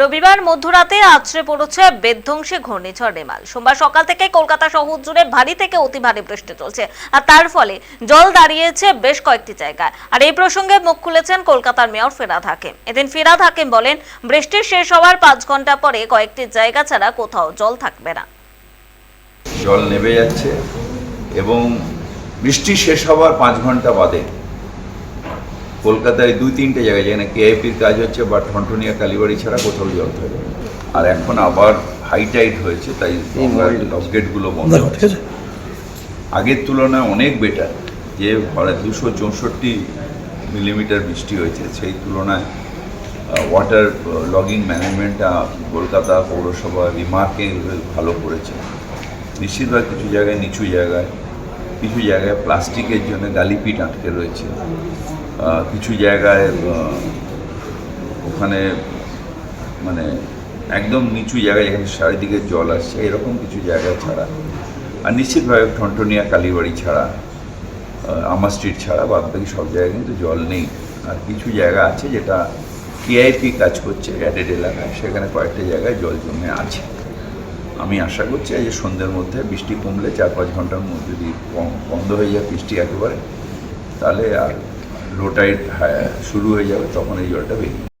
রবিবার মধ্যরাতে আছড়ে পড়েছে বিধ্বংসী ঘূর্ণিঝড় রেমাল সোমবার সকাল থেকে কলকাতা শহর জুড়ে ভারী থেকে অতি ভারী বৃষ্টি চলছে। আর তার ফলে জল দাঁড়িয়েছে বেশ কয়েকটি জায়গায়। আর এই প্রসঙ্গে মুখ খুলেছেন কলকাতার মেয়র ফিরাদ হাকিম। এদিন ফিরাদ হাকিম বলেন, বৃষ্টি শেষ হওয়ার পাঁচ ঘণ্টা পরে কয়েকটি জায়গা ছাড়া কোথাও জল থাকবে না। জল নেমে যাচ্ছে এবং বৃষ্টি শেষ হওয়ার পাঁচ ঘণ্টা বাদে কলকাতায় দুই তিনটে জায়গায় যেখানে কেআইপির কাজ হচ্ছে বা ঠনঠনিয়া কালীবাড়ি ছাড়া কোথাও জল থাকে আর এখন আবার হাই টাইড হয়েছে তাই গেটগুলো বন্ধ আগের তুলনায় অনেক বেটার যে দুশো চৌষট্টি মিলিমিটার বৃষ্টি হয়েছে সেই তুলনায় ওয়াটার লগিং ম্যানেজমেন্টটা কলকাতা পৌরসভা রিমার্কে ভালো করেছে। নিশ্চিতভাবে কিছু জায়গায় নিচু জায়গায় কিছু জায়গায় প্লাস্টিকের জন্য গালিপিট আটকে রয়েছে। কিছু জায়গায় ওখানে মানে একদম নিচু জায়গায় যেখানে চারিদিকে জল আসছে, এরকম কিছু জায়গা ছাড়া। আর নিশ্চিতভাবে ঠনঠনিয়া, কালীবাড়ি ছাড়া আমার স্ট্রিট ছাড়া বাদ বাকি সব জায়গায় কিন্তু জল নেই। আর কিছু জায়গা আছে যেটা কেআইপি কাজ করছে গ্যাডেড এলাকায়। সেখানে কয়েকটা জায়গায় জল জমে আছে। আমি আশা করছি যে সন্ধ্যের মধ্যে বৃষ্টি কমলে চার পাঁচ ঘণ্টার মধ্যে যদি বন্ধ হয়ে যায়, বৃষ্টি একেবারে, তাহলে আর লো টাইড শুরু হয়ে যাবে তখন এই জলটা বেরিয়ে